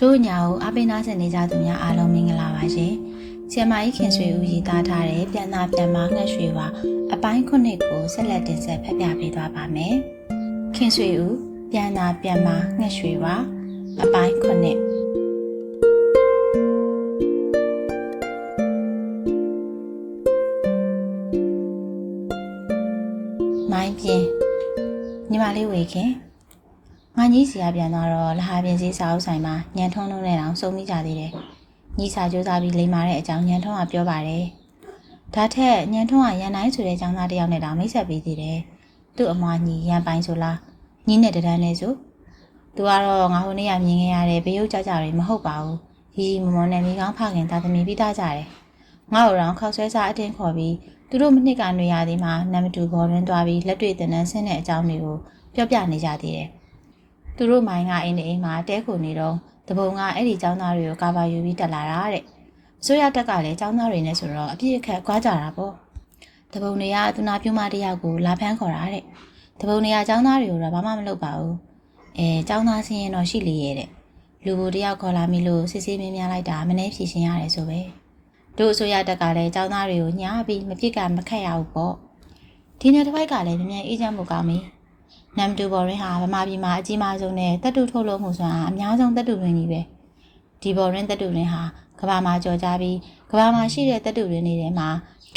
တို့ညာကိုအပိနာဆင်နေကြသူများအားလုံးမင်္ဂလာပါရှင်။ဆီယမကြီးခင်ဆွေဦးရေးသားထားတဲ့ပြန်သာပြန်မငှက်ရွှေပါအပိုင်းခုနှစ်ကိုဆက်လက်တင်ဆက်ဖတ်ပြပေးသွားပါမယ်။ခင်ဆွေဦးပြန်သာပြန်မငှက်ရွှေပါအပိုင်းခုနှစ်မိုင်းပြင်းညီမလေးဝေခင် ငါကြီးစီရပြန်သွားတော့လဟာပြင်းစည်းစာအုပ်ဆိုင်မှာညံထုံးလုံးနဲ့တောင်စုံမိကြသေးတယ်ညီစာကြိုးစားပြီးလိမ်မာတဲ့အကြောင်းညံထုံးကပြောပါတယ်ဒါထက်ညံထုံးကရန်တိုင်းဆိုတဲ့ចောင်းသားတစ်ယောက်နဲ့တောင်မိတ်ဆက်ပေးသေးတယ်သူ့အမွားညီရန်ပိုင်းဆိုလားညီနဲ့တဒန်းနဲ့ဆိုသူကတော့ငါဟိုနေ့ကမြင်ခဲ့ရတဲ့ဘေးရုပ်ကြကြတွေမဟုတ်ပါဘူးရီရီမမောနဲ့မိကောင်းဖခင်သားသမီးပြီးသားကြတယ်ငါ့ကိုတော့ခောက်ဆွဲစားအတင်းခေါ်ပြီးသူတို့မနစ်ကနေရာဒီမှာနံမတူဘော်ရင်းသွားပြီးလက်တွေ့တင်တန်းဆင်းတဲ့အကြောင်းတွေကိုပြောပြနေကြသေးတယ်။ သူတို့မိုင်းကအိမ်နေအိမ်မှာတဲခုနေတော့တပုံကအဲ့ဒီចောင်းသားတွေကိုကာဗာယူပြီးတက်လာတာတဲ့။အစိုးရတက်ကလည်းចောင်းသားတွေနဲ့ဆိုတော့အပြည့်အခက်ကွာကြတာပေါ့။တပုံတွေကသူနာပြုမတယောက်ကိုလာဖမ်းခေါ်တာတဲ့။တပုံတွေကចောင်းသားတွေကိုတော့ဘာမှမလုပ်ပါဘူး။အဲចောင်းသားစင်းရင်တော့ရှိလေရဲ့တဲ့။လူဘိုတယောက်ခေါ်လာမိလို့စစ်ဆေးမင်းများလိုက်တာမနှဲဖြည့်ရှင်ရတယ်ဆိုပဲ။တို့အစိုးရတက်ကလည်းចောင်းသားတွေကိုညားပြီးမပြစ်ကမခတ်ရဘူးပေါ့။ဒီနေ့တစ်ပိုက်ကလည်းမြန်မြန်အေးချမ်းမှုကောင်းပြီ။ နမ်တူဘော်ရင်းဟာဗမာပြည်မှာအကြီးမားဆုံးနဲ့တက်တူထုတ်လို့မှုစွမ်းအားအများဆုံးတက်တူရင်းကြီးပဲ။ဒီဘော်ရင်းတက်တူရင်းဟာကဘာမှာကြော်ကြပြီးကဘာမှာရှိတဲ့တက်တူရင်းတွေထဲမှာ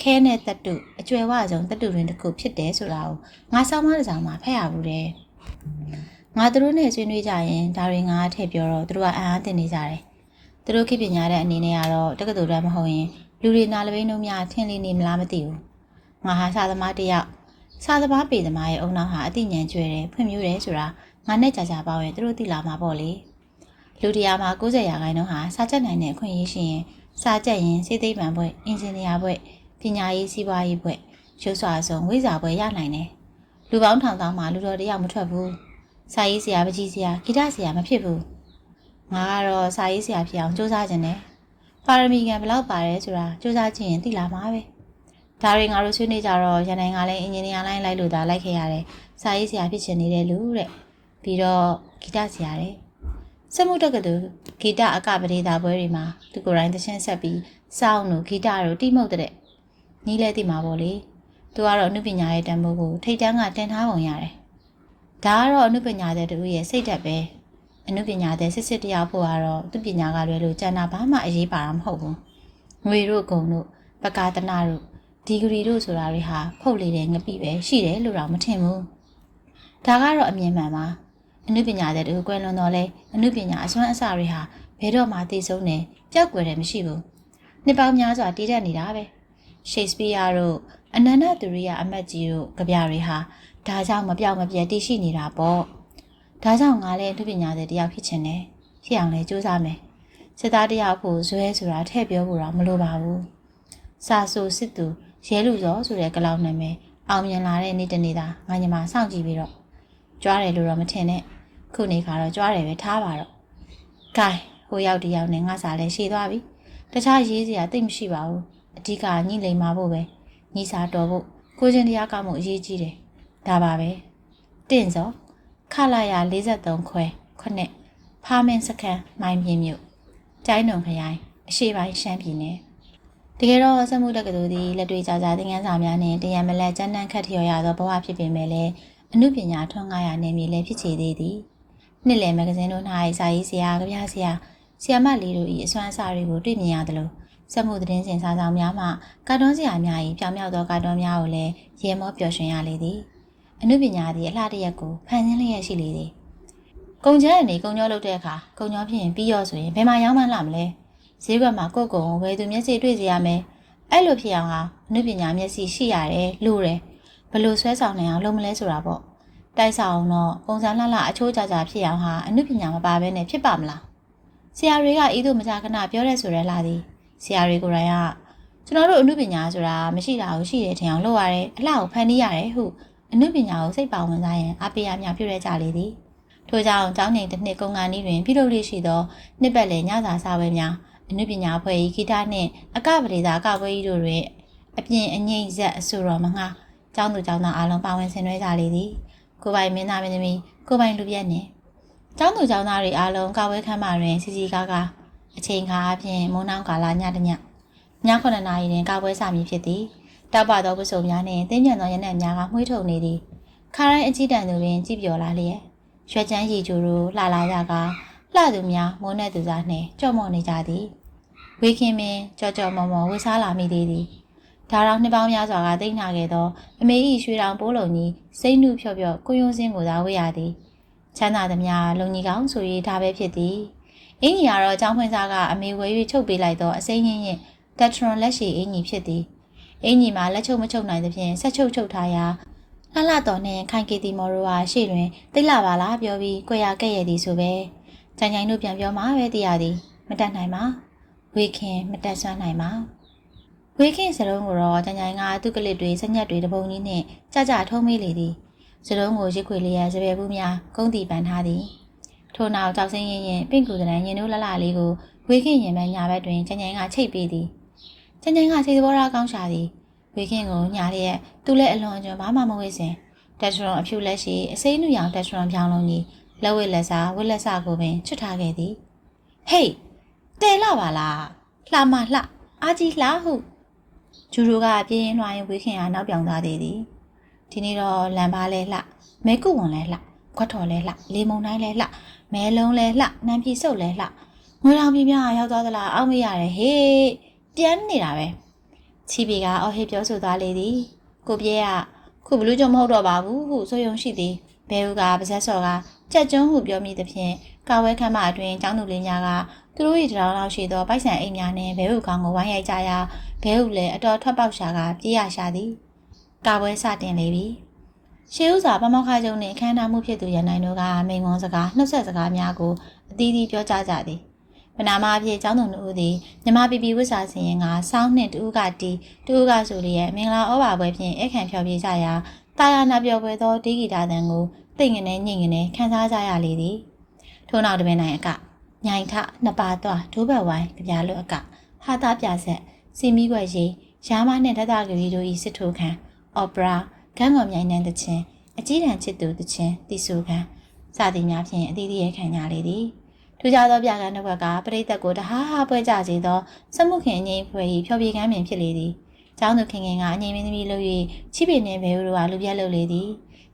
ခဲနဲ့တက်တူအကျွယ်ဝဆုံးတက်တူရင်းတစ်ခုဖြစ်တယ်ဆိုတာကိုငါဆောင်းမတစ်စောင်းမှာဖတ်ရဘူးတဲ့။ငါတို့နဲ့ဆွေးနွေးကြရင်ဒါတွေငါထည့်ပြောတော့သူတို့ကအံ့အားသင့်နေကြတယ်။သူတို့ခေပညာတဲ့အနေနဲ့ကတော့တက္ကသိုလ်တန်းမဟုတ်ရင်လူတွေနာလပိန်းတို့များထင်လေးနေမလားမသိဘူး။ငါဟာစာသမားတစ်ယောက် စာသမားပေသမားရဲ့အုံနောက်ဟာအသိဉာဏ်ကျွဲတယ်ဖွံ့ဖြိုးတယ်ဆိုတာငါနဲ့ကြာကြာပေါင်းရင်သူတို့သိလာမှာပေါ့လေလူတရားမှာ90ရာခိုင်နှုန်းဟာစာချက်နိုင်တဲ့အခွင့်အရေးရှိရင်စာချက်ရင်စေသိပ္ပံဘွဲ့အင်ဂျင်နီယာဘွဲ့ပညာရေးစီးပွားရေးဘွဲ့ရုပ်စွာဆုံးဝိဇာဘွဲ့ရနိုင်တယ်လူပေါင်းထောင်သောင်းမှာလူတော်တယောက်မထွက်ဘူးစာရေးဆရာပကြီးဆရာဂီတဆရာမဖြစ်ဘူးငါကတော့စာရေးဆရာဖြစ်အောင်စူးစမ်းခြင်းနဲ့ပါရမီကံဘယ်လောက်ပါတယ်ဆိုတာစူးစမ်းခြင်းရင်သိလာမှာပဲ ဒါတွေငါတို့ဆွေးနွေးကြတော့ရန်နိုင်ကလည်းအင်ဂျင်နီယာလိုင်းလိုက်လို့ဒါလိုက်ခဲ့ရတယ်စာရေးဆရာဖြစ်ချင်နေတဲ့လူတဲ့ပြီးတော့ဂီတဆရာတဲ့စက်မှုတက္ကသိုလ်ဂီတအကပဒေသာပွဲတွေမှာသူကိုယ်တိုင်သချင်းဆက်ပြီးစောင်းတို့ဂီတတို့တိမှုတ်တဲ့နီးလဲသိမှာပေါ့လေသူကတော့အနုပညာရဲ့တန်ဖိုးကိုထိတ်တန်းကတင်ထားပုံရတယ်ဒါကတော့အနုပညာတဲ့တူရဲ့စိတ်ဓာတ်ပဲအနုပညာတဲ့စစ်စစ်တရားဖို့ကတော့သူပညာကလွယ်လို့ကျန်တာဘာမှအရေးပါတာမဟုတ်ဘူးငွေတို့ဂုံတို့ပကာသနာတို့ ဒီဂရီတို့ဆိုတာတွေဟာဖုတ်လေတဲ့ငပိပဲရှိတယ်လို့တော့မထင်ဘူးဒါကတော့အမြင်မှန်ပါအနုပညာတဲ့တူကွယ်လွန်တော်လဲအနုပညာအစွမ်းအစတွေဟာဘယ်တော့မှသိဆုံးနေပျောက်ကွယ်တယ်မရှိဘူးနှစ်ပေါင်းများစွာတည်တတ်နေတာပဲရှိတ်စပီးယားတို့အနန္တသူရိယအမတ်ကြီးတို့ကြပြတွေဟာဒါကြောင့်မပြောက်မပြတ်တည်ရှိနေတာပေါ့ဒါကြောင့်ငါလည်းအနုပညာတဲ့တယောက်ဖြစ်ချင်တယ်ဖြစ်အောင်လဲကြိုးစားမယ်စစ်သားတယောက်ဖို့ဇွဲဆိုတာထည့်ပြောဖို့တော့မလိုပါဘူးစာဆိုစစ်သူ ရဲလူစောဆိုတဲ့ကလောင်နာမည်အောင်မြင်လာတဲ့နေ့တနေ့သာငါညီမစောင့်ကြည့်ပြီးတော့ကြွားတယ်လို့တော့မထင်နဲ့ခုနေခါတော့ကြွားတယ်ပဲထားပါတော့ကဲဟိုရောက်တယောက်နဲ့ငါစားလဲရှည်သွားပြီတခြားရေးစရာတိတ်မရှိပါဘူးအဓိကညှိလိမ်မာဖို့ပဲညီစာတော်ဖို့ကိုချင်းတရားကောက်မှုအရေးကြီးတယ်ဒါပါပဲတင့်စောခလာရ43ခွဲခုနှစ်ဖားမင်းစခန်းမိုင်းပြင်းမြို့ကျိုင်းတုံခရိုင်အရှေ့ပိုင်းရှမ်းပြည်နယ် တကယ်တော့စက်မှုတက္ကသိုလ်သည်လက်တွေ့ကြကြသင်ခန်းစာများနှင့်တရားမလက်ကျန်းတန်းခတ်ထျော်ရသောဘဝဖြစ်ပေမဲ့လည်းအမှုပညာထွန်းကားရာနေမြေလည်းဖြစ်ချေသေးသည်နှစ်လည်မဂ္ဂဇင်းတို့၌စာရေးဆရာကြပြဆရာဆီယမလေးတို့၏အစွမ်းအစတွေကိုတွေ့မြင်ရသလိုစက်မှုသတင်းစင်စာဆောင်များမှကာတွန်းဆရာများ၏ပြောင်မြောက်သောကာတွန်းများကိုလည်းရေမောပျော်ရွှင်ရလေသည်အမှုပညာသည်အလှတရက်ကိုဖန်ဆင်းလျက်ရှိလေသည်ကုံချမ်းအနေကုံကျော်လုပ်တဲ့အခါကုံကျော်ဖြစ်ရင်ပြီးရောဆိုရင်ဘယ်မှာရောင်းမှန်းလာမလဲ ဈေးကွက်မှာကိုယ့်ကိုယ်ဝယ်သူမျက်စိတွေ့စေရမယ်အဲ့လိုဖြစ်အောင်ဟာအမှုပညာမျက်စိရှိရတယ်လို့တယ်ဘလို့ဆွဲဆောင်နိုင်အောင်လုပ်မလဲဆိုတာပေါ့တိုက်ဆောင်တော့ပုံစံလှလှအချိုးကြကြဖြစ်အောင်ဟာအမှုပညာမပါဘဲနဲ့ဖြစ်ပါမလားဆရာတွေကဤသို့မကြခဏပြောရဲဆိုရဲလာသည်ဆရာတွေကိုယ်တိုင်ကကျွန်တော်တို့အမှုပညာဆိုတာမရှိတာကိုရှိတယ်ထင်အောင်လုပ်ရတယ်အလှကိုဖန်တီးရတယ်ဟုအမှုပညာကိုစိတ်ပါဝင်စားရင်အပေးအမြပြုရဲကြလေသည်ထို့ကြောင့်ကျောင်းချိန်တစ်နှစ်ကုန်ကန်ဤတွင်ပြုလုပ်လေးရှိသောနှစ်ပတ်လည်ညစာစာပွဲများ အနုပညာဖွဲ့ဤဂီတနှင့်အကပဒေသာအကပွဲဤတို့တွင်အပြင်အငိမ့်ဆက်အဆိုတော်မငှားကျောင်းသူကျောင်းသားအားလုံးပါဝင်ဆင်နွှဲကြလေသည်ကိုပိုင်မင်းသားမင်းသမီးကိုပိုင်လူပြက်နှင့်ကျောင်းသူကျောင်းသားတွေအားလုံးကာဝဲခန်းမတွင်စီစီကားကားအချိန်ခါအပြင်မုံနှောင်းကာလညတညည9နာရီတွင်ကာဝဲစမည်ဖြစ်သည်တောက်ပသောပစုံများနှင့်တင်းကျန်သောရနက်များကမှွေးထုတ်နေသည်ခါတိုင်းအကြည့်တန်သူတွင်ကြည်ပြော်လာလျက်ရွှေချမ်းရီကျူတို့လှလာရကလှသူများမိုးနဲ့သူစားနှင့်ကြော့မော့နေကြသည် ဝေခင်မင်းကြော့ကြော့မော်မော်ဝေစားလာမိသေးသည်ဒါတော့နှစ်ပေါင်းများစွာကတိတ်နာခဲ့သောအမေ၏ရွှေတောင်ပိုးလုံးကြီးစိတ်နှုဖြော့ဖြော့ကိုယွန်းစင်းကိုသာဝေရသည်ချမ်းသာသမျှလုံကြီးကောင်းဆို၍ဒါပဲဖြစ်သည်အင်းကြီးကတော့ចောင်းဖွင့်စားကအမေဝဲ၍ချုပ်ပေးလိုက်သောအစိမ့်ရင်းရင်တက်ထရွန်လက်ရှိအင်းကြီးဖြစ်သည်အင်းကြီးမှာလက်ချုပ်မချုပ်နိုင်သဖြင့်ဆက်ချုပ်ချုပ်ထားရာလှလှတော်နှင့်ခိုင်ကေတီမော်ရိုဟာရှေ့တွင်တိတ်လာပါလားပြောပြီးကြွယ်ရကဲ့ရဲ့သည်ဆိုပဲကြိုင်ကြိုင်တို့ပြန်ပြောမှပဲသိရသည်မတတ်နိုင်ပါ ဝေခင်မတက်ဆွမ်းနိုင်ပါဝေခင်စလုံးကိုတော့ကြိုင်ကြိုင်ကသူ့ကလစ်တွေစညက်တွေတပုံကြီးနှင့်ကြကြထုံးမေးလေသည်စလုံးကိုရစ်ခွေလျက်စပယ်ဘူးများကုန်းတီပန်ထားသည်ထို့နောက်ကြောက်စင်းရင်ရင်ပင့်ကူတရန်ရင်တို့လှလှလေးကိုဝေခင်ရင်ပန်းညာဘက်တွင်ချင်ချင်ကချိတ်ပေးသည်ချင်ချင်ကစိတ်သဘောထားကောင်းရှာသည်ဝေခင်ကိုညာလျက်သူလည်းအလွန်အကျွံဘာမှမဝေ့စင်တက်ထရွန်အဖြူလက်ရှိအစိမ့်နုရောင်တက်ထရွန်ပြောင်းလုံးကြီးလက်ဝဲလက်စားဝက်လက်စကိုပင်ချွတ်ထားခဲ့သည်ဟေး တဲလာပါလားလှမလှအာကြီးလှဟုဂျူရိုကအပြင်းရင်လွှာရင်ဝေခင်ကနောက်ပြောင်သွားသေးသည်ဒီနေ့တော့လမ်းပါလဲလှမဲကုဝန်လဲလှခွက်တော်လဲလှလေမုံတိုင်းလဲလှမဲလုံးလဲလှနံပြီစုပ်လဲလှငွေလောင်ပြပြရောက်သွားသလားအောက်မရတယ်ဟေးပြန်နေတာပဲချီပီကအော်ဟစ်ပြောဆိုသွားလေသည်ကိုပြဲကခုဘလူးကြုံမဟုတ်တော့ပါဘူးဟုဆိုယုံရှိသည်ဘဲဦးကပါဇက်စော်ကကြက်ကျွန်းဟုပြောမိသဖြင့်ကာဝဲခမ်းမအတွင်ចောင်းသူလေးများက သူတို့၏တရောင်းလောက်ရှိသောပိုက်ဆံအိမ်များနှင့်ဘဲဦးကောင်ကိုဝိုင်းရိုက်ကြရာဘဲဦးလည်းအတော်ထွက်ပေါက်ရှာကပြေးရရှာသည်ကာပွဲစတင်လေပြီရှေးဥစွာပမောက္ခချုပ်နှင့်ခန္ဓာမှုဖြစ်သူရန်နိုင်တို့ကမိန်ငွန်စကားနှုတ်ဆက်စကားများကိုအသီးသီးပြောကြားကြသည်ပနာမအဖြစ်ကျောင်းသူတို့သည်မြမပီပီဝိစာစင်ရင်ကစောင်းနှင့်တူးကတီတူးကဆိုလျက်မင်္ဂလာဩဘာပွဲဖြင့်အခမ်းဖျော်ဖြေကြရာတာယာနာပြောပွဲသောတေဂီတာတန်ကိုတိတ်ငနေညင်ငနေခန်းစားကြရလေသည်ထို့နောက်တပင်နိုင်အက ညိုင်ထနှစ်ပါးသွားဒိုးဘက်ဝိုင်းကြပြလွတ်အကဟာသားပြဆက်စီမီွက်ရီရာမနှင့်တတကလေးတို့၏စစ်ထိုးခံအော်ပရာဂန်းကော်မြိုင်နှံသချင်းအကြီးတန်းချစ်သူသချင်းတီဆူခံစသည်များဖြင့်အသီးသီးရခံကြလေသည်ထူးခြားသောပြကန်းတစ်ခွက်ကပရိသတ်ကိုတဟားဟာပွဲကြစေသောစမှုခင်အငိမ့်ဖွဲ့၏ဖျော်ဖြေကမ်းပင်ဖြစ်လေသည်ကျောင်းသူခင်ခင်ကအငိမ့်မင်းသမီးလို့၍ချီပင်နှင့်ဘဲဦးတို့ကလူပြက်လုပ်လေသည်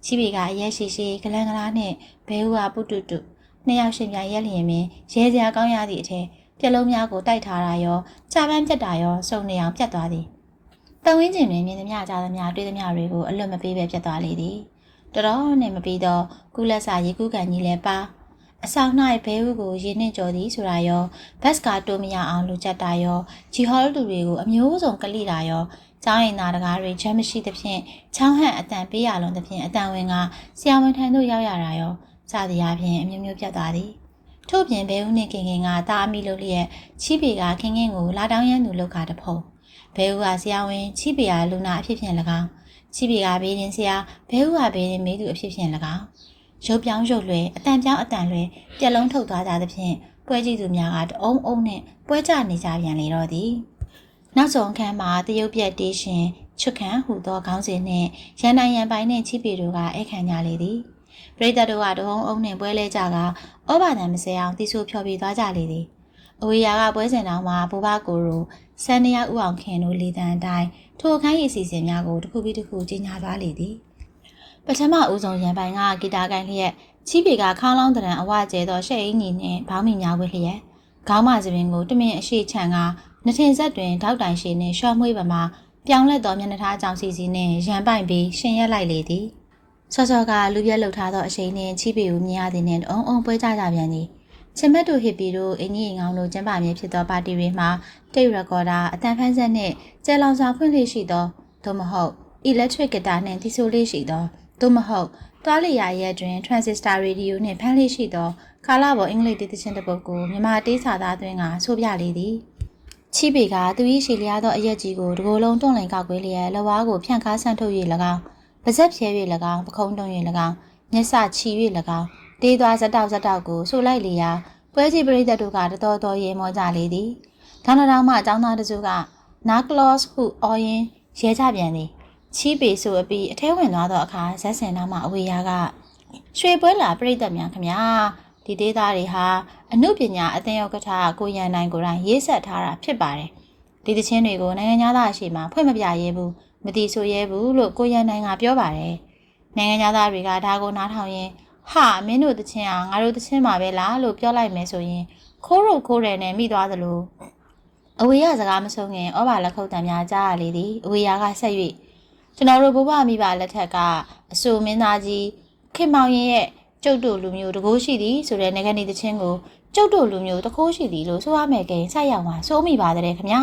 ချီပီကအရက်ရှိရှိဂလန်ဂလားနှင့်ဘဲဦးကပုတုတု နှစ်ယောက်ရှင်ပြရက်လျင်ပင်ရဲစရာကောင်းရသည့်အထက်ပြက်လုံးများကိုတိုက်ထားတာရောကြာပန်းပြက်တာရောစုံနေအောင်ပြက်သွားသည်တဝင်းကျင်တွင်မြင်သမျှကြားသမျှတွေ့သမျှတွေကိုအလွတ်မပေးပဲပြက်သွားလေသည်တော်တော်နဲ့မပြီးတော့ကုလက်စာရေကူးကန်ကြီးလည်းပါအဆောင်၌ဘဲဦးကိုရေနှင့်ကြော်သည်ဆိုတာရောဘတ်စကာတိုးမရအောင်လူချက်တာရောဂျီဟောလူတွေကိုအမျိုးစုံကလိတာရောကျောင်းရင်သားတကားတွေချမ်းမရှိသဖြင့်ချောင်းဟန့်အတန်ပေးရလွန်သဖြင့်အတန်ဝင်ကဆရာဝန်ထံသို့ရောက်ရတာရော စသည်အပြင်အမျိုးမျိုးပြတ်သွားသည်ထို့ပြင်ဘဲဦးနှင့်ခင်ခင်ကတာအမိလုပ်လျက်ချီးပေကခင်ခင်ကိုလာတောင်းရမ်းသူလောက်ကားတဖုံဘဲဦးကဆရာဝန်ချီးပေကလူနာအဖြစ်ဖြင့်၎င်းချီးပေကဘေးရင်ဆရာဘဲဦးကဘေးရင်မေးသူအဖြစ်ဖြင့်၎င်းရုပ်ပြောင်းရုပ်လွယ်အတန်ပြောင်းအတန်လွယ်ပြက်လုံးထုတ်သွားကြသဖြင့်ပွဲကြည့်သူများကတအုံအုံနဲ့ပွဲကြနေကြပြန်လေတော့သည်နောက်ဆုံးခန်းမှာတရုတ်ပြက်တေးရှင်ချွတ်ခန့်ဟူသောခေါင်းစဉ်နှင့်ရန်နိုင်ရန်ပိုင်နှင့်ချီပေတို့ကဧခံကြလေသည် ပရိသတ်တို့ကတဟုံအုံနှင့်ပွဲလဲကြကဩဘာတန်မစဲအောင်တီဆိုဖျော်ပြသွားကြလေသည်အဝေယာကပွဲစဉ်တော်မှာဘူဘကိုရိုစန္ဒယာဥအောင်ခင်တို့လေတံအတိုင်းထိုအခန်းရေးအစီအစဉ်များကိုတစ်ခုပြီးတစ်ခုကြီးညာသွားလေသည်ပထမဦးဆုံးရန်ပိုင်ကဂီတာကိုင်းလျက်ချီးပေကခေါင်းလောင်းတရံအဝကျဲသောရှဲ့အင်းကြီးနှင့်ဘောင်းမီများဝဲလျက်ခေါင်းမစပင်ကိုတမင်အရှိချန်ကနှထင်ဆက်တွင်ထောက်တိုင်ရှိနှင့်ရှော့မွေးပမာပြောင်းလဲသောမျက်နှာထားအကြောင်စီစီနှင့်ရန်ပိုင်ပြီးရှင်ရက်လိုက်လေသည် စောစောကလူပြက်လှုပ်ထားသောအရှိန်နှင့်ချီးပေကိုမြင်ရသည်နှင့်အုံအုံပွဲကြကြပြန်သည်ချင်မက်တို့ဟစ်ပီတို့အင်ကြီးငောင်းတို့ကျင်းပမြဲဖြစ်သောပါတီတွေမှာတိတ်ရကော်ဒါအတန်ဖန်းဆက်နှင့်ကျဲလောင်စာဖွင့်လေးရှိသောသို့မဟုတ် electric guitar နှင့်တီဆိုလေးရှိသောသို့မဟုတ်တွားလျာရဲ့တွင် transistor radio နှင့်ဖမ်းလေးရှိသောကာလာဘော်အင်္ဂလိပ်တီးသချင်းတစ်ပုဒ်ကိုမြန်မာတေးစာသားသွင်းကဆိုပြလေသည်ချီပေကသူ၏ရှည်လျားသောအရက်ကြီးကိုတကိုယ်လုံးတွန့်လင်ကောက်ကွေးလျက်လဝါးကိုဖြန့်ခါဆန့်ထုတ်၍၎င်း ပါဇက်ဖြဲ၍၎င်းပခုံးတွန်း၍၎င်းမျက်စချီ၍၎င်းတေးသွားဇက်တောက်ဇက်တောက်ကိုဆိုလိုက်လျာပွဲကြည့်ပရိသတ်တို့ကတတော်တော်ရေမောကြလေသည်ဒေါနာတောင်မှအကြောင်းသားတစုကနာကလော့စ်ဟုအော်ရင်ရဲကြပြန်သည်ချီးပေဆိုအပြီးအထဲဝင်သွားသောအခါဇက်စင်နာမှအဝေရာကရွှေပွဲလာပြိတ္တများခမညာဒဒီဒေသတွေဟာအမှုပညာအသင်းဥက္ကဋ္ဌကိုရန်နိုင်ကိုယ်တိုင်ရေးဆက်ထားတာဖြစ်ပါတယ်ဒီသချင်းတွေကိုနိုင်ငံသားအရှိမှဖွင့်မပြရဲဘူး မတိဆိုရဲဘူးလို့ကိုရန်နိုင်ကပြောပါတယ်နိုင်ငံသားတွေကဒါကိုနားထောင်ရင်ဟာမင်းတို့သချင်းဟာငါတို့သချင်းပါပဲလားလို့ပြောလိုက်မယ်ဆိုရင်ခိုးရုပ်ခိုးတယ်နဲ့မိသွားသလိုအဝေရစကားမဆုံးခင်ဩဘာလက်ခုပ်တံများကြားရလေသည်အဝေရကဆက်၍ကျွန်တော်တို့ဘိုးဘမိဘလက်ထက်ကအဆူမင်းသားကြီးခင်မောင်ရင်ရဲ့ကျုပ်တို့လူမျိုးတကိုးရှိသည်ဆိုတဲ့ငကနေ့သချင်းကိုကျုပ်တို့လူမျိုးတကိုးရှိသည်လို့ဆိုရမယ်ကိန်းဆက်ရောက်မှာစိုးမိပါတဲ့ခင်ဗျာ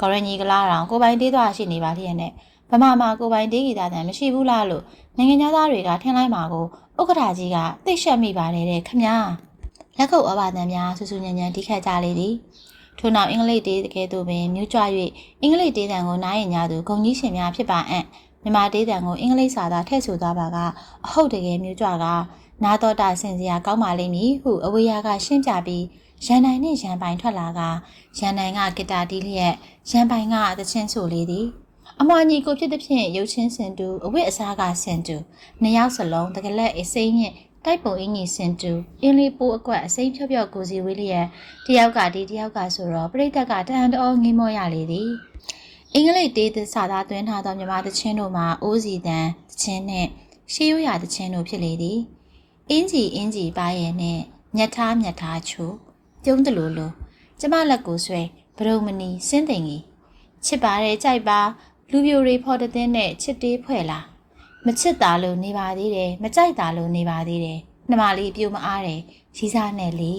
ဂရညီကလာတောင်ကိုပိုင်တေးသွားရှိနေပါလျက်နဲ့ဗမာမှာကိုပိုင်တေးဂီတာတန်မရှိဘူးလားလို့နိုင်ငံသားတွေကထင်လိုက်မှာကိုဥက္ကဋ္ဌကြီးကသိရှက်မိပါတယ်တဲ့ခင်ဗျာလက်ခုပ်အဘတန်များဆူဆူညံ့ညံ့တီးခတ်ကြလေသည်ထို့နောက်အင်္ဂလိပ်တေးတကယ်သို့ပင်မြူးကြွ၍အင်္ဂလိပ်တေးတန်ကိုနားရင်ညာသူဂုံကြီးရှင်များဖြစ်ပါအံ့မြန်မာတေးတန်ကိုအင်္ဂလိပ်စာသားထည့်ဆိုသွားပါကအဟုတ်တကယ်မြူးကြွကနာတော်တာဆင်စရာကောင်းပါလိမ့်မည်ဟုအဝေးရကရှင်းပြပြီး ရန်နိုင်နဲ့ရန်ပိုင်ထွက်လာကရန်နိုင်ကဂီတာတီးလျက်ရန်ပိုင်ကသချင်းဆိုလေသည်အမွာညီကိုဖြစ်တဲ့ဖြင့်ရုပ်ချင်းစင်တူအဝိအစားကစင်တူနှစ်ယောက်စလုံးတကလက်အစိမ့်ညစ်တိုက်ပုံအင်းကြီးစင်တူအင်းလေးပိုးအကွက်အစိမ့်ဖြော့ဖြော့ကိုစီဝေးလျက်တယောက်ကဒီတယောက်ကဆိုတော့ပြိတ္တကတန်တော်ငိမောရလေသည်အင်္ဂလိပ်တေးသစာသားသွင်းထားသောမြန်မာသချင်းတို့မှာအိုးစီတန်သချင်းနှင့်ရှေးရိုးရာသချင်းတို့ဖြစ်လေသည်အင်းကြီးအင်းကြီးပါရဲ့နဲ့ညက်ထားညက်ထားချိုး ပြုံးတလူလိုကျမလက်ကိုဆွဲဗရုံမနီစင်းသိင်ကြီးချစ်ပါတယ်ကြိုက်ပါလူပြိုတွေဖော်တဲ့တဲ့နဲ့ချစ်တေးဖွဲ့လာမချစ်တာလို့နေပါသေးတယ်မကြိုက်တာလို့နေပါသေးတယ်နှမလေးပြိုမအားတယ်ရီးစားနဲ့လေ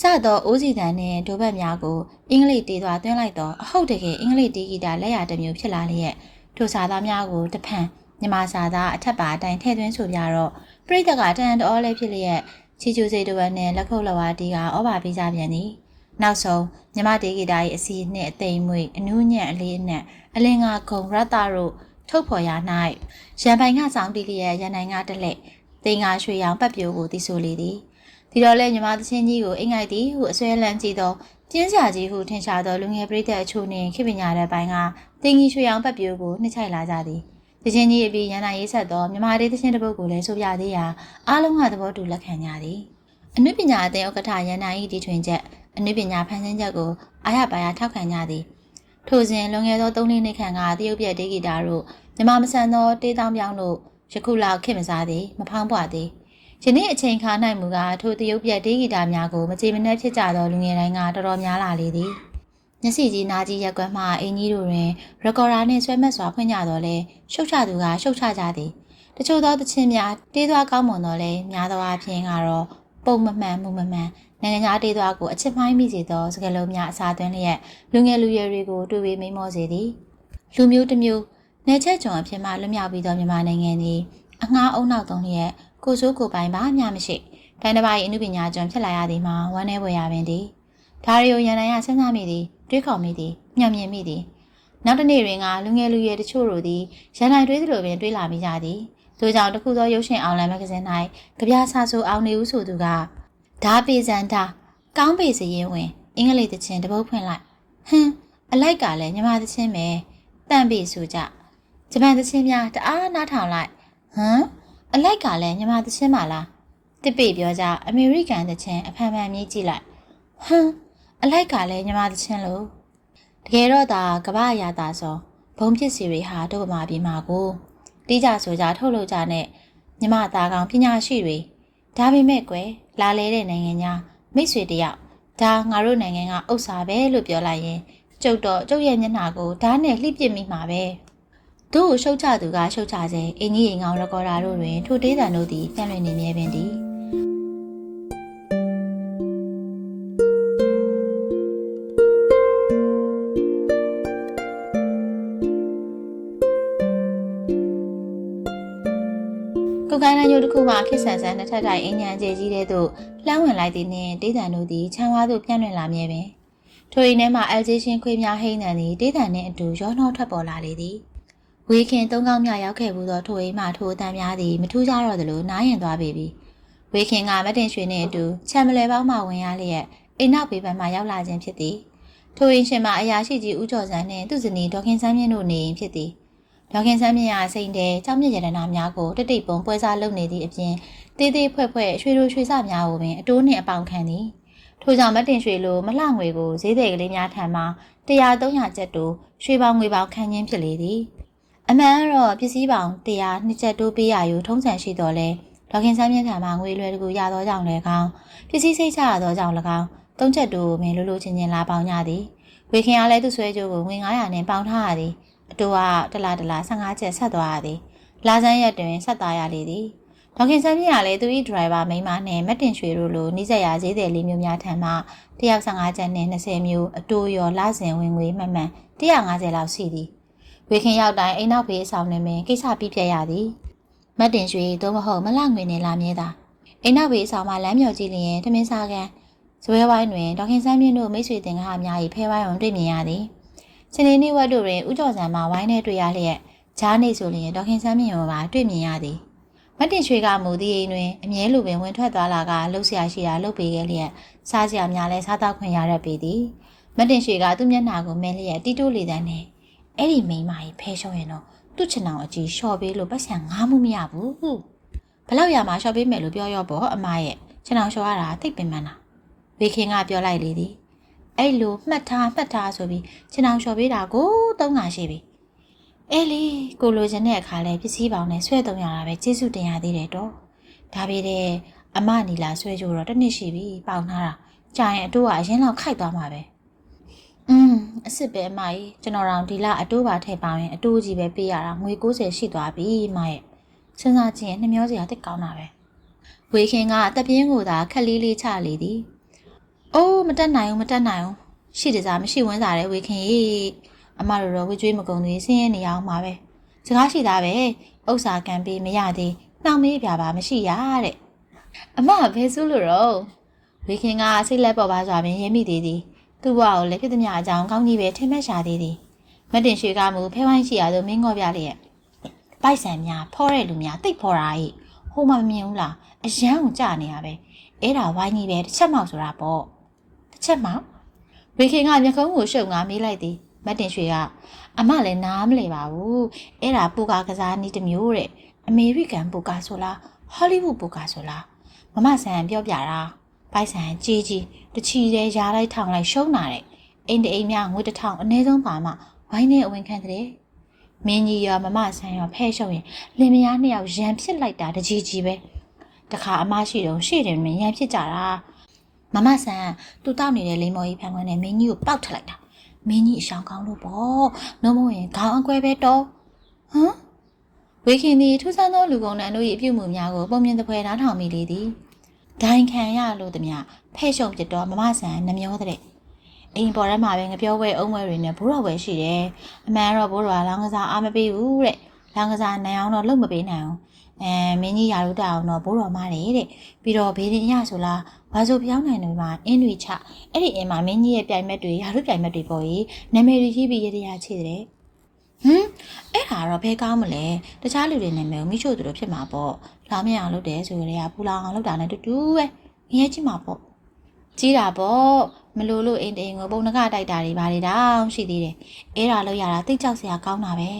စတော့အိုးစီတန်နဲ့ဒိုဘက်များကိုအင်္ဂလိပ်တေးသွားသွင်းလိုက်တော့အဟုတ်တကယ်အင်္ဂလိပ်တေးဂီတာလက်ရတစ်မျိုးဖြစ်လာလျက်ထိုစာသားများကိုတဖန်မြမစာသားအထက်ပါအတိုင်းထည့်သွင်းဆိုပြတော့ပြိတ္တကတန်တော်လဲဖြစ်လျက် ချီချူစိတ်တဝက်နဲ့လက်ခုပ်လက်ဝါးတီးကဩဘာပေးကြပြန်သည်နောက်ဆုံးမြမတေးဂီတာရဲ့အစီအနှစ်အသိမ်မွေအနူးညံ့အလေးအနက်အလင်္ကာဂုံရတ္တတို့ထုတ်ဖော်ရာ၌ရန်ပိုင်ကဆောင်တီးလျက်ရန်နိုင်ကတလက်တင်ငါရွှေရောင်ပတ်ပြိုးကိုတီးဆိုလေသည်ဒီတော့လဲမြမသချင်းကြီးကိုအင်္ဂိုက်သည်ဟုအစွဲလန်းကြည့်သောပြင်းစရာကြီးဟုထင်ရှားသောလူငယ်ပရိသတ်အချို့နှင့်ခေပညာတဲ့ပိုင်းကတင်ကြီးရွှေရောင်ပတ်ပြိုးကိုနှိမ့်ချိုက်လာကြသည် တချင်းကြီးအပြီးရန်နိုင်ရေးဆက်သောမြမဒေသချင်းတစ်ပုဒ်ကိုလည်းဆိုပြသေးရာအားလုံးကသဘောတူလက်ခံကြသည်အနုပညာအသင်းဥက္ကဋ္ဌရန်နိုင်၏တီထွင်ချက်အနုပညာဖန်ဆင်းချက်ကိုအားရပါရထောက်ခံကြသည်ထိုစဉ်လွန်ခဲ့သော၃နှစ်နှစ်ခန့်ကတရုတ်ပြည်ဒေဂီတာတို့မြမမဆန်သောတေးတောင်ပြောင်းတို့ယခုလောက်ခေတ်မစားသည်မဖောင်းပွားသည်ယနေ့အချိန်ခါ၌မူကားထိုတရုတ်ပြည်ဒေဂီတာများကိုမကြေမနက်ဖြစ်ကြသောလူငယ်တိုင်းကတော်တော်များလာလေသည် မျက်စိကြီးနာကြီးရက်ကွက်မှအင်ကြီးတို့တွင်ရကော်ဒါနှင့်ဆွဲမက်စွာဖွင့်ကြတော့လဲရှုတ်ချသူကရှုတ်ချကြသည်တချို့သောသချင်းများတေးသွားကောင်းမွန်တော့လဲများသောအားဖြင့်ကတော့ပုံမမှန်မှုမမှန်နိုင်ငံသားတေးသွားကိုအချစ်မိုင်းမိစေသောစကားလုံးများအစာသွင်းလျက်လူငယ်လူရွယ်တွေကိုတွေ့ဝေမိမောစေသည်လူမျိုးတစ်မျိုးနေချက်ကြုံအဖြစ်မှလွတ်မြောက်ပြီးသောမြန်မာနိုင်ငံသည်အငှားအုံနောက်သုံးလျက်ကိုစိုးကိုပိုင်ပါမျှမရှိဒိုင်းတစ်ပါး၏အမှုပညာကျွမ်းဖြစ်လာရသည်မှာဝမ်းနည်းဖွယ်ရပင်သည်ဒါရီယိုရန်နိုင်ရစဉ်းစားမိသည် တွေးခေါ်မိသည်ညံ့မြင်မိသည်နောက်တစ်နေ့တွင်ကလူငယ်လူရွယ်တချို့တို့သည်ရန်နိုင်တွေးသလိုပင်တွေးလာမိကြသည်ထို့ကြောင့်တခုသောရုပ်ရှင်အောင်လန်မဂ္ဂဇင်း၌ကြပြဆာဆိုအောင်နေဦးဆိုသူကဓာပေစန္ဒာကောင်းပေစရင်ဝင်အင်္ဂလိပ်သချင်းတပုတ်ဖွင့်လိုက်ဟမ်အလိုက်ကလည်းညီမသချင်းပဲတန့်ပေဆိုကြဂျပန်သချင်းများတအားနားထောင်လိုက်ဟမ်အလိုက်ကလည်းညီမသချင်းပါလားတစ်ပေပြောကြအမေရိကန်သချင်းအဖန်ဖန်မြည်ကြည့်လိုက်ဟမ် အလိုက်ကလည်းညီမသချင်းလို့တကယ်တော့ဒါကပ္ပအရာသာဆိုဘုံဖြစ်စီတွေဟာတို့ဗမာပြည်မှာကိုတီးကြဆိုကြထုတ်လို့ကြနဲ့ညီမသားကောင်ပညာရှိတွေဒါပေမဲ့ကွယ်လာလဲတဲ့နိုင်ငံညာမိတ်ဆွေတယောက်ဒါငါတို့နိုင်ငံကဥစ္စာပဲလို့ပြောလိုက်ရင်ကျုပ်တော့ကျုပ်ရဲ့မျက်နှာကိုဓာတ်နဲ့လှိပစ်မိမှာပဲသူ့ကိုရှုတ်ချသူကရှုတ်ချစေအင်းကြီးရင်ကောင်ရကော်ဒါတို့တွင်ထိုတေးတန်တို့သည်ပြန့်လွင့်နေမြဲပင်သည် ကိုကိုင်းလမ်းညိုတစ်ခုမှခစ်ဆန်ဆန်နှစ်ထပ်တိုင်အင်းညံကျဲကြီးတဲ့သို့လှမ်းဝင်လိုက်သည်နှင့်တေးတန်တို့သည်ချမ်းဝါသို့ပြန့်လွင့်လာမြဲပင်ထိုအိမ်ထဲမှအယ်ဂျီရှင်ခွေးများဟိန်းတန်သည်တေးတန်နှင့်အတူရောနှောထွက်ပေါ်လာလေသည်ဝေခင်သုံးကောင်းမြရောက်ခဲ့ဘူးသောထိုအိမ်မှထိုအတန်များသည်မထူးကြတော့သလိုနားရင်သွားပေပြီဝေခင်ကမတင်ရွှေနှင့်အတူချမ်းမလဲပေါင်းမှဝင်ရလျက်အိမ်နောက်ပေပံမှရောက်လာခြင်းဖြစ်သည်ထိုအိမ်ရှင်မှအရာရှိကြီးဦးကျော်စန်းနှင့်သူ့ဇနီးဒေါခင်စန်းမြင့်တို့နေရင်ဖြစ်သည် ဒေါခင်စန်းမြင့်ကစိန်တဲကြောင်းမြင့်ရတနာများကိုတိတ်တိတ်ပုံပွဲစားလုပ်နေသည့်အပြင်တေးသေးဖွဲ့ဖွဲ့ရွှေလိုရွှေစများကိုပင်အတိုးနှင့်အပေါင်ခံသည်ထို့ကြောင့်မတင်ရွှေလိုမလှငွေကိုဈေးသည်ကလေးများထံမှ100 300ကျပ်တိုးရွှေပေါင်ငွေပေါင်ခံခြင်းဖြစ်လေသည်အမှန်ကတော့ပစ္စည်းပေါင်100နှစ်ကျပ်တိုးပေးရယူထုံးစံရှိတော်လဲဒေါခင်ဆန်းမြင့်ထံမှငွေလွယ်တကူရသောကြောင့်လည်းကောင်းပစ္စည်းစိတ်ချရသောကြောင့်လည်းကောင်းသုံးချက်တိုးကိုပင်လိုလိုချင်းချင်းလာပေါင်ကြသည်ဝေခင်အားလည်းသူ့ဆွဲကြိုးကိုငွေ900နဲ့ပေါင်ထားရသည် အတိုးကတလားတလား15ကျပ်ဆက်သွားရသည်လာစမ်းရက်တွင်ဆက်သားရလေသည်ဒေါခင်ဆန်းမြင့်ကလည်းသူ၏ဒရိုင်ဘာမိန်းမနှင့်မက်တင်ရွှေတို့လိုနှိစက်ရဈေးတယ်လေးမျိုးများထံမှတယောက်15ကျပ်နဲ့20မျိုးအတိုးရောလစဉ်ဝင်ငွေမှန်မှန်150လောက်ရှိသည်ဝေခင်ရောက်တိုင်းအိမ်နောက်ဖေးဆောင်နေမင်းကိစ္စပြီးပြတ်ရသည်မက်တင်ရွှေသို့မဟုတ်မလငွေနဲ့လာမြဲတာအိမ်နောက်ဖေးဆောင်မှလမ်းမြော်ကြည့်လျင်တမင်းစားကန်ဇွဲဝိုင်းတွင်ဒေါခင်ဆန်းမြင့်တို့မိတ်ဆွေတင်ကားအများကြီးဖဲဝိုင်းအောင်တွေ့မြင်ရသည် စနေနေ့ဝက်တို့တွင်ဥကြော်စံမှာဝိုင်းနေတွေ့ရလျက်ဂျားနေဆိုလျင်ဒေါခင်ဆန်းမြင့်ရောပါတွေ့မြင်ရသည်မတ်တင်ရွှေကမူသည့်အိမ်တွင်အမြဲလိုပင်ဝင်ထွက်သွားလာကလှုပ်ရှားရှိတာလှုပ်ပေးခဲ့လျက်စားစရာများလဲစားတော့ခွင့်ရရပေသည်မတ်တင်ရွှေကသူ့မျက်နှာကိုမဲလျက်တီတိုးလေတန်းနဲ့အဲ့ဒီမိန်းမကြီးဖဲရှုံးရင်တော့သူ့ချင်အောင်အကြီးလျှော့ပေးလို့ပတ်စံငားမှုမရဘူးဟုဘလောက်ရမှာလျှော့ပေးမယ်လို့ပြောရောပေါ့အမရဲ့ချင်အောင်လျှော့ရတာသိပ်ပင်ပန်းတာဝေခင်ကပြောလိုက်လေသည် အဲ့လိုမှတ်ထားမှတ်ထားဆိုပြီးချင်အောင်လျှော့ပေးတာကိုသုံးခါရှိပြီအေးလေကိုလိုချင်တဲ့အခါလဲပစ္စည်းပေါင်းနဲ့ဆွဲသုံးရတာပဲကျေးဇူးတင်ရသေးတယ်တော့ဒါပေတဲ့အမနီလာဆွဲကြတော့တစ်နှစ်ရှိပြီပေါင်ထားတာကြာရင်အတိုးကအရင်လောက်ခိုက်သွားမှာပဲอืมအစ်စ်ပဲအမကြီးကျွန်တော်တို့ဒီလအတိုးပါထည့်ပေါင်းရင်အတိုးကြီးပဲပေးရတာငွေ60ရှိသွားပြီအမရဲ့စဉ်းစားကြည့်ရင်နှမျောစရာတိတ်ကောင်းတာပဲဝေခင်ကတပြင်းကိုသာခက်လေးလေးချလေသည် အိုးမတက်နိုင်ဘူးမတက်နိုင်ဘူးရှိတယ်စားမရှိဝန်းစားတဲ့ဝေခင်ရေအမတို့တော့ဝေကျွေးမကုန်သေးဆင်းရဲနေအောင်ပါပဲစကားရှိတာပဲဥစ္စာကံပေးမရသေးနှောင်မေးပြပါမရှိရတဲ့အမဘယ်စုလို့တော့ဝေခင်ကစိတ်လက်ပေါ်ပါစွာပင်ရဲမိသေးသည်သူ့ဘဝကိုလည်းဖြစ်သည်များအကြောင်းကောင်းကြီးပဲထင်မှတ်ရှာသေးသည်မတင်ရွှေကမူဖဲဝိုင်းရှိရသို့မင်းငေါ်ပြလျက်ပိုက်ဆံများဖောတဲ့လူများတိတ်ဖောတာဤဟိုမှမမြင်ဘူးလားအရန်ကိုကြာနေရပဲအဲ့ဒါဝိုင်းကြီးပဲတစ်ချက်မောက်ဆိုတာပေါ့တစ် ချက်မောက်ဝေခင်ကမျက်ခုံးကိုရှုပ်ငါမေးလိုက်သည်မတ်တင်ရွှေကအမလည်းနားမလည်ပါဘူးအဲ့ဒါပူကာကစားနည်းတစ်မျိုးတဲ့အမေရိကန်ပူကာဆိုလားဟောလိဝုဒ်ပူကာဆိုလားမမဆန်ပြောပြတာပိုက်ဆံကြီးကြီးတချီတဲ့ရားလိုက်ထောင်လိုက်ရှုံးတာတဲ့အိမ်တအိမ်များငွေတစ်ထောင်အနည်းဆုံးပါမှဝိုင်းနေအဝင်ခံတဲ့မင်းကြီးရောမမဆန်ရောဖဲရှုံရင်လင်မယားနှစ်ယောက်ရန်ဖြစ်လိုက်တာတကြီးကြီးပဲတခါအမရှိတော့ရှေ့တယ်မရန်ဖြစ်ကြတာ မမဆန်သူတောက်နေတဲ့လိမ္မော်ကြီးဖန်ခွန်းနဲ့မင်းကြီးကိုပောက်ထလိုက်တာမင်းကြီးအရှောင်ကောင်းလို့ပေါ့နှုံးမဝင်ခေါင်းအကွဲပဲတော့ဟမ်ဝေခင်သည်ထူးဆန်းသောလူကုန်တန်တို့၏အပြုမှုများကိုပုံမြင်သဖွယ်နားထောင်မိလေသည်ဒိုင်ခံရလို့တည်းများဖဲ့ရှုံပြတော့မမဆန်နှမျောတဲ့အိမ်ပေါ်ထဲမှာပဲငပြောဝဲအုံးဝဲတွေနဲ့ဘိုးတော်ဝဲရှိတယ်အမှန်တော့ဘိုးတော်ကလောင်းကစားအားမပေးဘူးတဲ့လောင်းကစားနိုင်အောင်တော့လုပ်မပေးနိုင်အောင် အဲမင်းကြီးရာလို့တအောင်တော့ဘိုးတော်မတဲ့တဲ့ပြီးတော့ဘေးရင်ရဆိုလားဘာဆိုပြောင်းနိုင်တယ်မှာအင်းတွေချအဲ့ဒီအင်းမှာမင်းကြီးရဲ့ပြိုင်မက်တွေရာလို့ပြိုင်မက်တွေပေါ်ကြီးနာမည်တွေရေးပြီးရတရားချေတယ်ဟမ်အဲ့ဒါတော့ဘဲကောင်းမလဲတခြားလူတွေနာမည်ကိုမိချို့သူတို့ဖြစ်မှာပေါ့လောင်းမြအောင်လုပ်တယ်ဆိုကြတဲ့ကပူလောင်အောင်လုပ်တာနဲ့တူတူပဲငရဲကြည့်မှာပေါ့ကြီးတာပေါ့မလို့လို့အိမ်တိမ်ကိုပုံနှကတိုက်တာတွေဘာတွေတောင်ရှိသေးတယ်အဲ့ဒါလို့ရတာသိကြောက်စရာကောင်းတာပဲ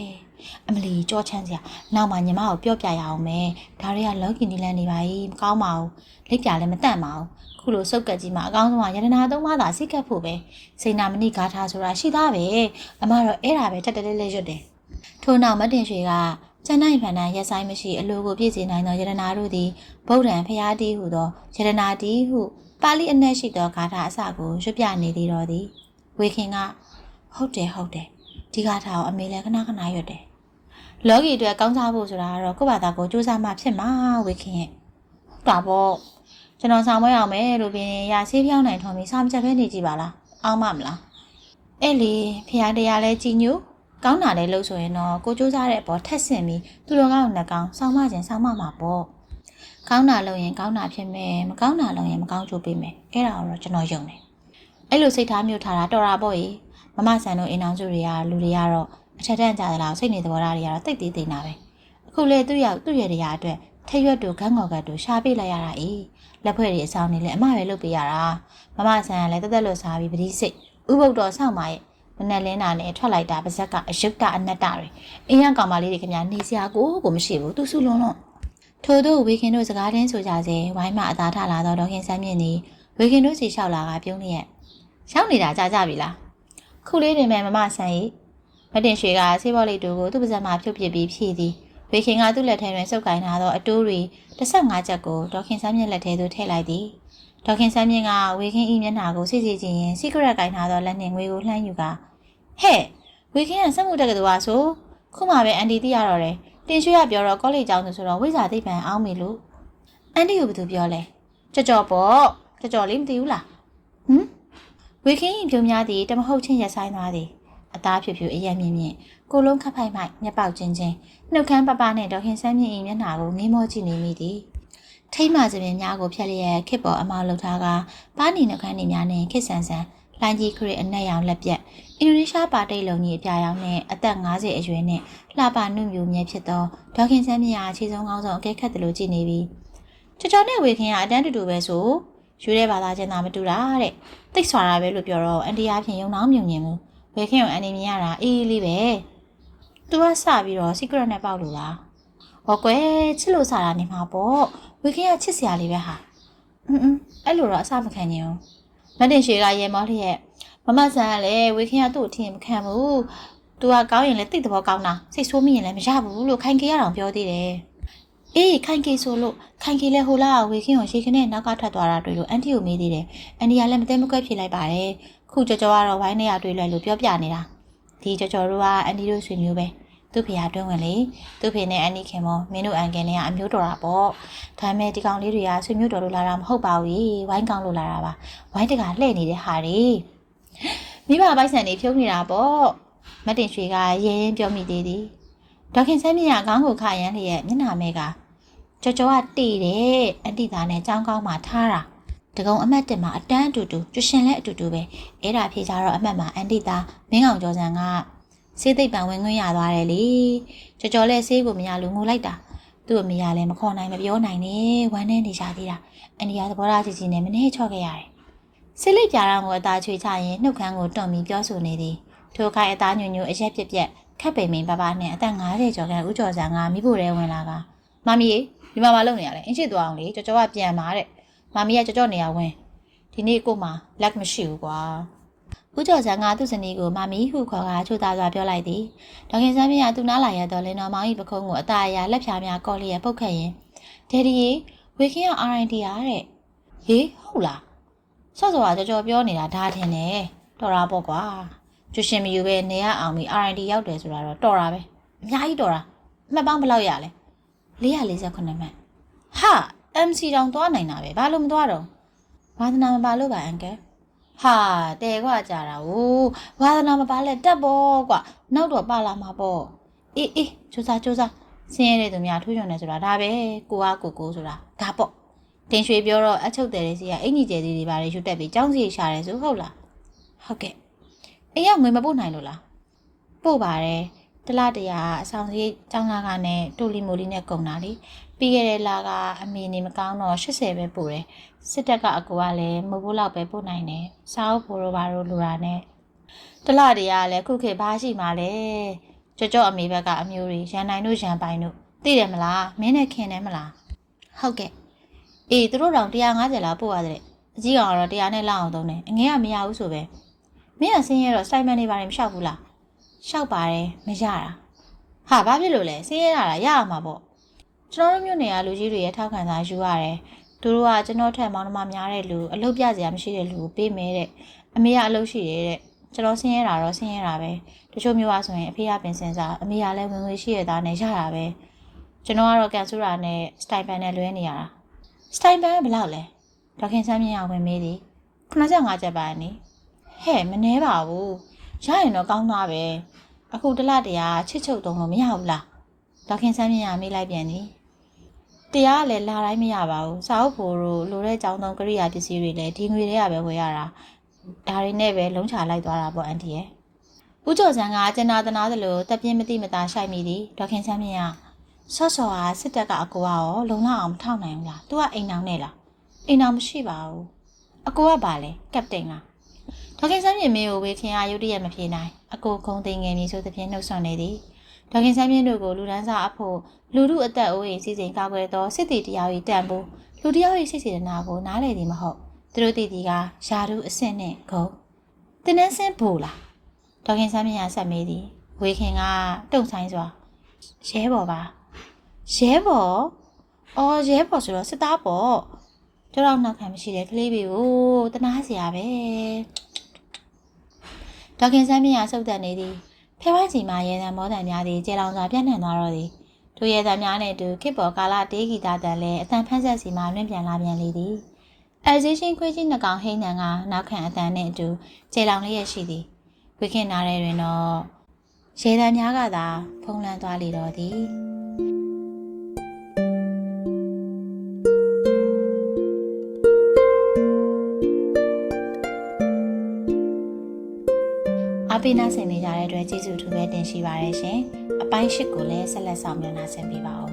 အမလီကြောချမ်းစရာနောက်မှညီမကိုပြောပြရအောင်မယ်ဒါတွေကလောကီနီလန်နေပါ ਈ မကောင်းပါဘူးလက်ပြလည်းမတန့်ပါဘူးခုလိုစုပ်ကက်ကြီးမှာအကောင်းဆုံးကယန္တနာသုံးပါးသာစိတ်ကပ်ဖို့ပဲစိန်နာမဏိဂါထာဆိုတာရှိသားပဲအမတော့အဲ့ဒါပဲတက်တက်လေးလေးရွတ်တယ်ထို့နောက်မတင်ရွှေကကျန်နိုင်ဖန်တန်ရက်ဆိုင်မရှိအလိုကိုပြည့်စည်နိုင်သောယတနာတို့သည်ဗုဒ္ဓံဖျားတီးဟုသောယတနာတီးဟုပါဠိအနက်ရှိသောဂါထာအစကိုရွတ်ပြနေသေးတော်သည်ဝေခင်ကဟုတ်တယ်ဟုတ်တယ်ဒီဂါထာကိုအမေလည်းခဏခဏရွတ်တယ် လောကီအတွက်ကောင်းစားဖို့ဆိုတာကတော့ကိုယ့်ဘာသာကိုစူးစမ်းမှဖြစ်မှာဝေခင်ရဲ့ဟုတ်တာပေါ့ကျွန်တော်ဆောင်မွေးအောင်မယ်လို့ပြင်ရဆေးဖြောင်းနိုင်ထွန်ပြီးစာမချက်ပဲနေကြည့်ပါလားအောင်းမမလားအဲ့လေဖျားတရားလဲကြည်ညိုကောင်းတာလဲလို့ဆိုရင်တော့ကိုစူးစမ်းတဲ့အပေါ်ထက်ဆင့်ပြီးသူတော်ကောင်းနဲ့ကောင်းဆောင်းမခြင်းဆောင်းမမှာပေါ့ကောင်းတာလုပ်ရင်ကောင်းတာဖြစ်မယ်မကောင်းတာလုပ်ရင်မကောင်းချိုးပေးမယ်အဲ့ဒါတော့ကျွန်တော်ယုံတယ်အဲ့လိုစိတ်ထားမျိုးထားတာတော်တာပေါ့ကြီးမမဆန်တို့အိမ်အောင်စုတွေကလူတွေကတော့ အထက်တန်းကြတယ်လားစိတ်နေသဘောထားတွေကတော့တိတ်သေးသေးနာပဲအခုလေသူ့ရောက်သူ့ရဲ့တရားအတွက်ထရွက်တို့ခန်းငေါ်ကတ်တို့ရှာပေးလိုက်ရတာအေးလက်ဖွဲ့တွေအဆောင်နေလဲအမပဲလုပ်ပေးရတာမမဆန်ကလည်းတက်တက်လွတ်စားပြီးပတိစိတ်ဥပုပ်တော်ဆောက်ပါရဲ့မနဲ့လင်းတာနဲ့ထွက်လိုက်တာပါဇက်ကအယုတ်တအနတ္တတွေအင်းရကောင်မလေးတွေခင်ဗျာနေစရာကိုကိုမရှိဘူးသူစုလုံးလုံးထို့သို့ဝေခင်တို့စကားတင်းဆိုကြစေဝိုင်းမှအသာထလာသောဒေါခင်ဆန်းမြင့်သည်ဝေခင်တို့စီလျှောက်လာကပြုံးလျက်ရောက်နေတာကြာကြပြီလားခုလေးတင်မဲ့မမဆန်ဤ မတင်ရွှေကဆေးဘောလေးတူကိုသူ့ပါဇက်မှာဖြုတ်ပစ်ပြီးဖြည့်သည်ဝေခင်ကသူ့လက်ထဲတွင်စုပ်ကင်ထားသောအတိုးတွေ15ချက်ကိုဒေါခင်ဆန်းမြင့်လက်ထဲသို့ထည့်လိုက်သည်ဒေါခင်ဆန်းမြင့်ကဝေခင်ဤမျက်နှာကိုစိတ်စီချင်းရင်စီကရက်ကင်ထားသောလက်နှင့်ငွေကိုလှမ်းယူကဟဲ့ဝေခင်ကစက်မှုတက်ကတူပါဆိုခုမှပဲအန်တီသိရတော့တယ်တင်ရွှေကပြောတော့ကောလိပ်ကျောင်းသူဆိုတော့ဝိဇာသိပ္ပံအောင်းမေလို့အန်တီကိုဘယ်သူပြောလဲကြော်ကြော်ပေါ့ကြော်ကြော်လေးမသိဘူးလားဟမ်ဝေခင်းရင်ပြုံများသည်တမဟုတ်ချင်းရဆိုင်သွားသည် အသားဖြူဖြူအရက်မြင့်မြင့်ကိုလုံးခတ်ဖိုက်မိုက်မျက်ပေါက်ချင်းချင်းနှုတ်ခမ်းပပနဲ့ဒေါခင်ဆန်းမြင့်၏မျက်နှာကိုငေးမောကြည့်နေမိသည်ထိမ့်မှစပင်များကိုဖြက်လျက်ခစ်ပေါ်အမောက်လှုပ်ထားကပါးနီနှုတ်ခမ်းနေများနဲ့ခစ်ဆန်ဆန်လိုင်းကြီးခရစ်အနက်ရောင်လက်ပြက်အင်ဒိုနီးရှားပါတိတ်လုံကြီးအပြာရောင်နဲ့အသက်50အရွယ်နဲ့လှပနှုတ်မြူမြဲဖြစ်သောဒေါခင်ဆန်းမြင့်အားခြေဆုံးကောင်းဆုံးအကဲခတ်တယ်လို့ကြည်နေပြီချောချောနဲ့ဝေခင်ကအတန်းတူတူပဲဆိုယူတဲ့ဘာသာချင်းသာမတူတာတဲ့တိတ်ဆွာတာပဲလို့ပြောတော့အန်တီအားဖြင့်ယုံနှောင်းမြုံမြင်မှု ဝေခင်ကိုအန်တီမြင်ရတာအေးအေးလေးပဲသူကစပြီးတော့ secret နဲ့ပေါက်လို့လားဟောကွယ်ချစ်လို့စားတာနေမှာပေါ့ဝေခင်ကချစ်စရာလေးပဲဟာအင်းအင်းအဲ့လိုတော့အစမခံရင်မတင်ရွှေကရေမောလျက်မမဆန်ကလည်းဝေခင်ကသူ့အထင်မခံဘူး तू ကကောင်းရင်လည်းတိတ်သဘောကောင်းတာစိတ်ဆိုးမိရင်လည်းမရဘူးလို့ခိုင်ကေရအောင်ပြောသေးတယ်အေးခိုင်ကေဆိုလို့ခိုင်ကေလည်းဟိုလာဝေခင်းကိုရှေခနဲ့နောက်ကထွက်သွားတာတွေ့လို့အန်တီကိုမေးသေးတယ်အန်တီကလည်းမသိမကွက်ဖြစ်လိုက်ပါတယ် ခုကြော်ကြော်ကတော့ဝိုင်းနေရတွေ့လဲလို့ပြောပြနေတာဒီကြော်ကြော်တို့ကအန်တီတို့ဆွေမျိုးပဲသူ့ဖေဟာတွင်းဝင်လေသူ့ဖေနဲ့အန်နီခင်မောမင်းတို့အန်ကင်နဲ့ကအမျိုးတော်တာပေါ့ဒါပေမဲ့ဒီကောင်လေးတွေကဆွေမျိုးတော်လို့လာတာမဟုတ်ပါဘူးဝိုင်းကောင်းလို့လာတာပါဝိုင်းတကလှည့်နေတဲ့ဟာတွေမိဘပိုက်ဆံတွေဖြုံးနေတာပေါ့မတ်တင်ရွှေကရဲရင်ပြောမိသေးသည်ဒေါခင်ဆန်းမြင့်ကခေါင်းကိုခရမ်းလျက်မျက်နှာမဲကကြော်ကြော်ကတေးတယ်အန်တီသားနဲ့ကြောင်းကောင်းမှထားတာ တကုံအမတ်တင်မှာအတန်းအတူတူကျွရှင်လည်းအတူတူပဲအဲ့ဒါဖြေကြတော့အမတ်မှာအန်တီသားမင်းကောင်ကျော်စံကစေးသိပ်ပံဝင်ခွင့်ရသွားတယ်လေကြော်ကြော်လည်းဆေးကိုမရလို့ငိုလိုက်တာသူ့အမေကလည်းမခေါ်နိုင်မပြောနိုင်နဲ့ဝမ်းနေနေကြသေးတာအန်တီကသဘောထားကြီးကြီးနဲ့မနှဲချော့ခဲ့ရတယ်ဆေးလိပ်ပြာတော့ကိုအသားချွေချရင်နှုတ်ခမ်းကိုတွန့်ပြီးပြောဆိုနေသည်ထိုခိုင်အသားညွညွအရက်ပြက်ပြက်ခက်ပိန်ပိန်ပပနဲ့အသက်50ကျော်ခန့်ဦးကျော်စံကမိဖို့ရဲဝင်လာကမမီရေဒီမှာမလုပ်နေရလဲအင်းချစ်သွားအောင်လေကြော်ကြော်ကပြန်มาတဲ့ မမီကကြော်ကြော်နေရဝင်ဒီနေ့ကိုမှလက်မရှိဘူးကွာဦးကျော်စံကသူ့ဇနီးကိုမမီဟုခေါ်ကချိုသားစွာပြောလိုက်သည်ဒေါခင်ဆန်းမြင့်ကသူ့နားလာရတော့လင်းတော်မောင်၏ပခုံးကိုအသားအရာလက်ဖြာများကော်လျက်ပုတ်ခတ်ရင်ဒယ်ဒီရေဝေခင်းက RND ရတဲ့ဟေးဟုတ်လားဆော့ဆော့ကကြော်ကြော်ပြောနေတာဒါထင်တယ်တော်တာပေါ့ကွာကျရှင်မယူပဲနေရအောင်ပြီး R&D ရောက်တယ်ဆိုတာတော့တော်တာပဲအများကြီးတော်တာအမှတ်ပေါင်းဘယ်လောက်ရလဲ448မှတ်ဟာ MC တောင်သွားနိုင်တာပဲဘာလို့မသွားတော့ဝါသနာမပါလို့ပါအန်ကယ်ဟာတဲကွာကြတာဟိုဝါသနာမပါလဲတက်ပေါ့ကွာနောက်တော့ပါလာမှာပေါ့အေးအေးစူးစားစူးစားဆင်းရဲတဲ့သူများထူးချွန်နေဆိုတာဒါပဲကိုအားကိုကိုဆိုတာဒါပေါ့တင်ရွှေပြောတော့အချုပ်တယ်လေးစီကအင်ကြီးကျဲသေးတွေပါလေယူတက်ပြီးចောင်းစီရှာတယ်ဆိုဟုတ်လားဟုတ်ကဲ့အိမ်ကငွေမပို့နိုင်လို့လားပို့ပါတယ်တလတရာအဆောင်စရိတ်ကျောင်းလာကနဲ့တိုလီမိုလီနဲ့ကုန်တာလေ ပြီးခဲ့တဲ့လကအမေနေမကောင်းတော့80ပဲပို့တယ်စစ်တပ်ကအကူကလည်းမဟုတ်ဘူးလောက်ပဲပို့နိုင်တယ်စားအုပ်ဖို့တော့ဘာလို့လူတာနဲ့တလတရာကလည်းခုခေတ်ဘာရှိမှလဲကြောကြောအမေဘက်ကအမျိုးတွေရန်နိုင်တို့ရန်ပိုင်တို့သိတယ်မလားမင်းနဲ့ခင်တယ်မလားဟုတ်ကဲ့အေးသူတို့တောင်150လောက်ပို့ရတယ်အကြီးကောင်ကတော့100နဲ့လောက်အောင်သုံးတယ်အငယ်ကမရဘူးဆိုပဲမင်းကဆင်းရဲတော့စိုက်မန်နေပါတယ်မလျှောက်ဘူးလားလျှောက်ပါတယ်မရတာဟာဘာဖြစ်လို့လဲဆင်းရဲတာလားရအောင်မှာပေါ့ ကျွန်တော်တို့မြို့နယ်ကလူကြီးတွေရဲ့ထောက်ခံစာယူရတယ်သူတို့ကကျွန်တော်ထက်မောင်နှမများတဲ့လူအလုပ်ပြစရာမရှိတဲ့လူကိုပေးမယ်တဲ့အမေကအလုပ်ရှိတယ်တဲ့ကျွန်တော်ဆင်းရဲတာတော့ဆင်းရဲတာပဲတချို့မျိုးကဆိုရင်အဖေကပင်စင်စားအမေကလည်းဝင်ငွေရှိရတာနဲ့ရတာပဲကျွန်တော်ကတော့ကန်ဆူရာနဲ့စတိုင်ပန်နဲ့လွဲနေရတာစတိုင်ပန်ကဘယ်လောက်လဲဒေါခင်ဆန်းမြင့်ရဝင်မေးသည်85ကျပ်ပါနေဟဲ့မနှဲပါဘူးရရင်တော့ကောင်းသားပဲအခုတစ်လတရာချစ်ချုပ်တုံးလို့မရဘူးလားဒေါခင်ဆန်းမြင့်ရမေးလိုက်ပြန်သည် တရားကလည်းလာတိုင်းမရပါဘူးစာအုပ်ဖို့တို့လိုတဲ့ကြောင်းသုံးကရိယာပစ္စည်းတွေလည်းဒီငွေတွေကပဲဝယ်ရတာဒါတွေနဲ့ပဲလုံးချလိုက်သွားတာပေါ့အန်တီရဲ့ဦးကျော်စံကကျင်နာသနာသလိုတက်ပြင်းမတိမတာရှိုက်မိသည်ဒေါခင်ဆန်းမြင့်ကဆော့ဆော်ဟာစစ်တပ်ကအကိုကရောလုံလောက်အောင်မထောက်နိုင်ဘူးလားသူကအိမ်အောင်နဲ့လားအိမ်အောင်မရှိပါဘူးအကိုကပါလေကပတိန်လားဒေါခင်ဆန်းမြင့်မင်းကိုဝေခင်အားရုတ်တရက်မပြေနိုင်အကိုခုံသိငယ်မည်ဆိုသဖြင့်နှုတ်ဆွနေသည် ဒေါခင်ဆိုင်မြင့်တို့ကိုလူဒန်းစာအဖို့လူမှုအသက်အိုးအိမ်စီစဉ်ကာကွယ်သောစစ်တီတရား၏တန်ဖိုးလူတရား၏စိတ်စေတနာကိုနားလည်သည်မဟုတ်သူတို့တည်တည်ကယာတုအဆင့်နှင့်ဂုံတင်းနှင်းစင်းဘူလားဒေါခင်ဆိုင်မြင့်ကဆက်မေးသည်ဝေခင်ကတုံဆိုင်စွာရဲဘော်ပါရဲဘော်အော်ရဲဘော်ဆိုတော့စစ်သားပေါ့ကြောက်တော့နောက်ခံမရှိတဲ့ကလေးပေကိုတနာစရာပဲဒေါခင်ဆန်းမြင့်ကစုပ်တက်နေသည် ဖဲဝိုင်းစီမှာရဲတံမောတံများသည်ကျေလောင်စွာပြန့်နှံ့သွားတော့သည်ထိုရဲသားများနဲ့အတူခေတ်ပေါ်ကာလတေးဂီတာတန်လည်းအတန်ဖန်းဆက်စီမှလွင့်ပြန်လာပြန်လေသည်အဲဇီရှင်ခွေးကြီးနှကောင်ဟိန်းနံကနောက်ခံအတန်နဲ့အတူကျေလောင်လေးရရှိသည်ဝိခင်နားရဲတွင်တော့ရဲသားများကသာဖုံးလန်းသွားလေတော့သည် ပိနာဆင်နေကြတဲ့အတွက်ကျေးဇူးထူးပဲတင်ရှိပါရရှင်အပိုင်း၈ကိုလည်းဆက်လက်ဆောင်မျှနာဆင်ပေးပါအောင်